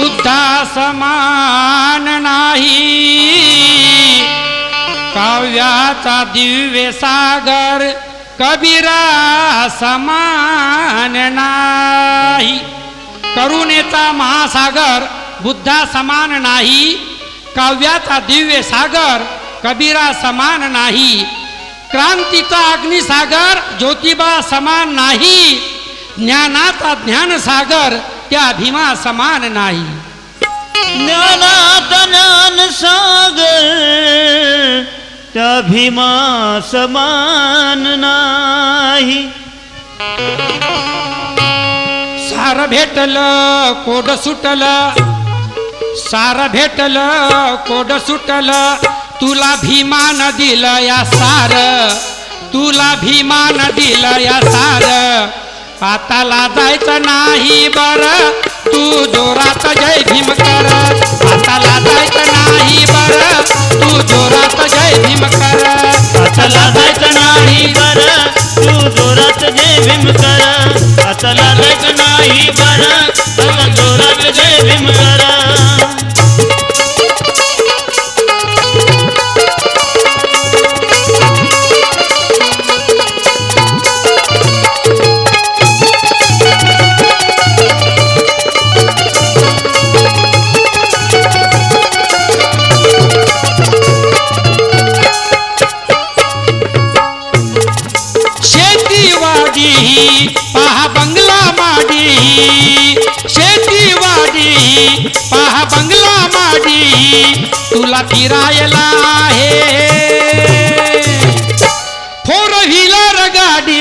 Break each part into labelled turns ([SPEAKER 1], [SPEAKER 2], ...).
[SPEAKER 1] बुद्धा समान नाही. काव्याचा दिव्य सागर कबीरा समान नाही. करुणेचा महासागर बुद्धा समान नाही. काव्याचा दिव्य सागर कबीरा समान नाही. क्रांतीचा अग्निसागर ज्योतिबा समान नाही. ज्ञानाचा ज्ञानसागर त्या भीमा समान नाही.
[SPEAKER 2] ज्ञानात ज्ञान सागर त्या भीमा समान नाही.
[SPEAKER 1] सार भेटलं कोड सुटलं. सार भेटलं कोड सुटलं. तुला भीमान दिलं या सार तुला भीमान दिलं या सार. आता लाजायचं नाही बर. जोरात जय आता लालच नाही तुला फिरायला आहे. फोर व्हीलर गाडी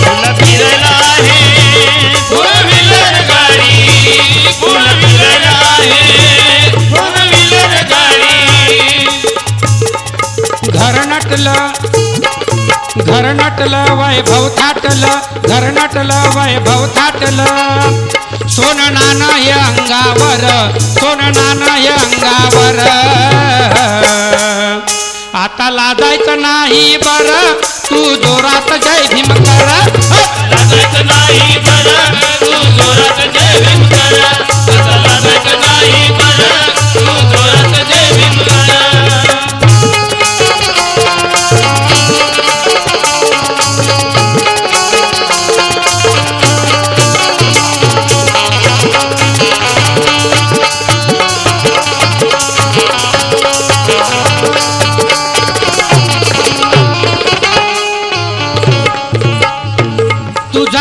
[SPEAKER 2] तुला फिरायला आहे. फोर व्हीलर गाडी फोर व्हीलर आहे. फोर व्हीलर गाडी.
[SPEAKER 1] घर नटलं घर नटलं वैभव थाटलं घर नटलं वैभव थाटलं. सोनना नाणं हे अंगावर सोनना नाणं हे अंगावर. आता लाजायचं नाही बर तू जोरात जय भीम कर.
[SPEAKER 2] हो!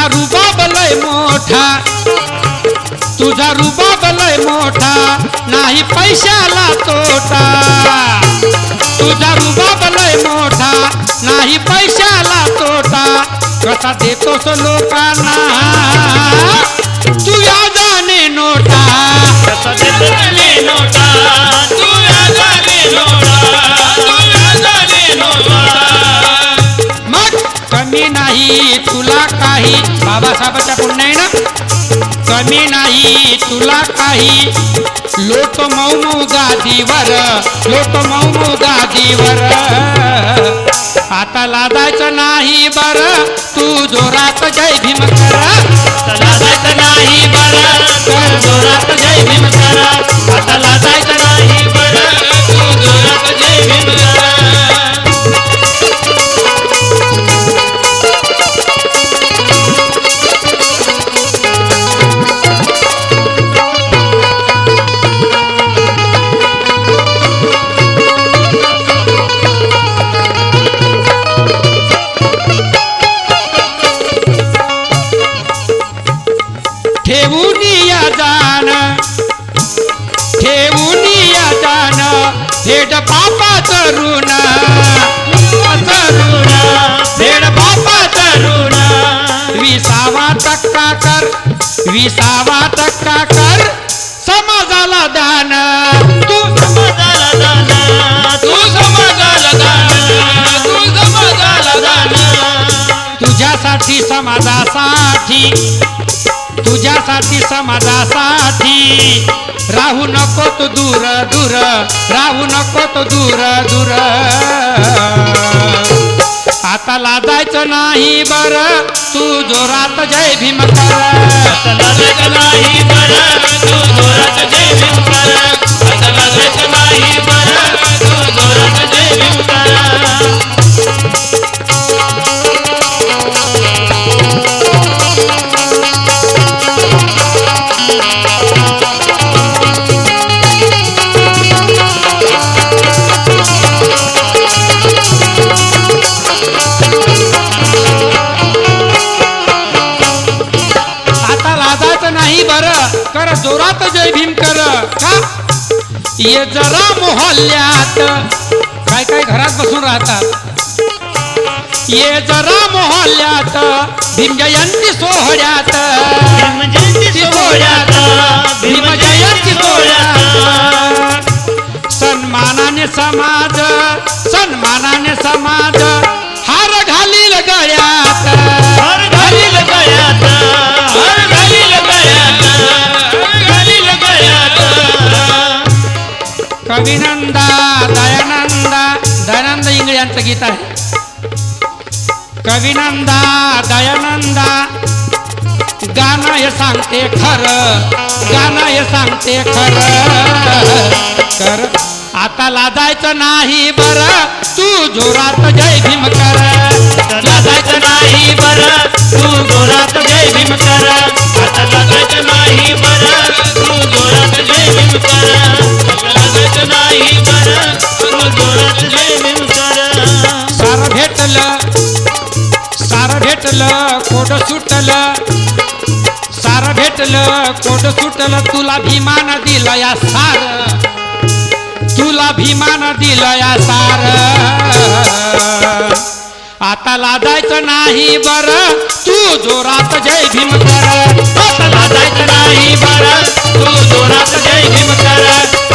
[SPEAKER 1] तुझा रुबाब लय मोठा. तुझा रुबाब लय मोठा नाही पैशाला तोटा. तुझा रुबाब लय मोठा नाही पैशाला तोटा. कसा देतोस लोकांना? तू व्याजाने नोटा.
[SPEAKER 2] कसा देतो नोटा
[SPEAKER 1] कमी नाही तुला काही. बाबासाहेबाच्या ना कमी नाही तुला काही. लोट मौमू गादीवर लोट मौमू गादीवर. आता लादायचं नाही बर तू जोरात जय भीम करा विसावा टक्का कर. समाजाला दान. तू
[SPEAKER 2] समाजाला दान. तू समाजाला दान. तू समाजाला दान.
[SPEAKER 1] तुझ्यासाठी समाजासाठी. तुझ्यासाठी समाजासाठी. राहू नको तू दूर दूर. राहू नको तू दूर दूर. आता लादा लाजायचं नाही बर. तू जोरात जय भीम कर
[SPEAKER 2] नाही बर. तू जोरात जय भीम
[SPEAKER 1] ये जरा मोहल्ल्यात. काय काय घरात बसून राहतात? ये जरा मोहल्ल्यात. भीमजयंती सोहळ्यात.
[SPEAKER 2] भीमजयंती सोहळ्यात. भीमजयंती सोहळ्यात.
[SPEAKER 1] सन्मानाने समाज सन्मानाने समाज. इंगळे यांचं गीत आहे. कविनंदा दयानंदा गाणं हे सांगते खरं गाणं हे सांगते खरं. कर आता लाजायचं नाही बरं तू जोरात जय भीम कर.
[SPEAKER 2] लागायचं नाही बरं तू जोरात जय भीम कर. आता लागायचं नाही बरं तू जोरात जय भीम कर. आता नाही बरं
[SPEAKER 1] भेटलं कोड सुटलं. सार भेटलं कोड सुटलं. तुला भीमान दिलं या सार. तुला भीमान दिलं या सार. आता लाजायचं नाही बर. तू जोरात जय भीम कर. आता लाजायचं नाही बर. तू जोरात जय भीम कर.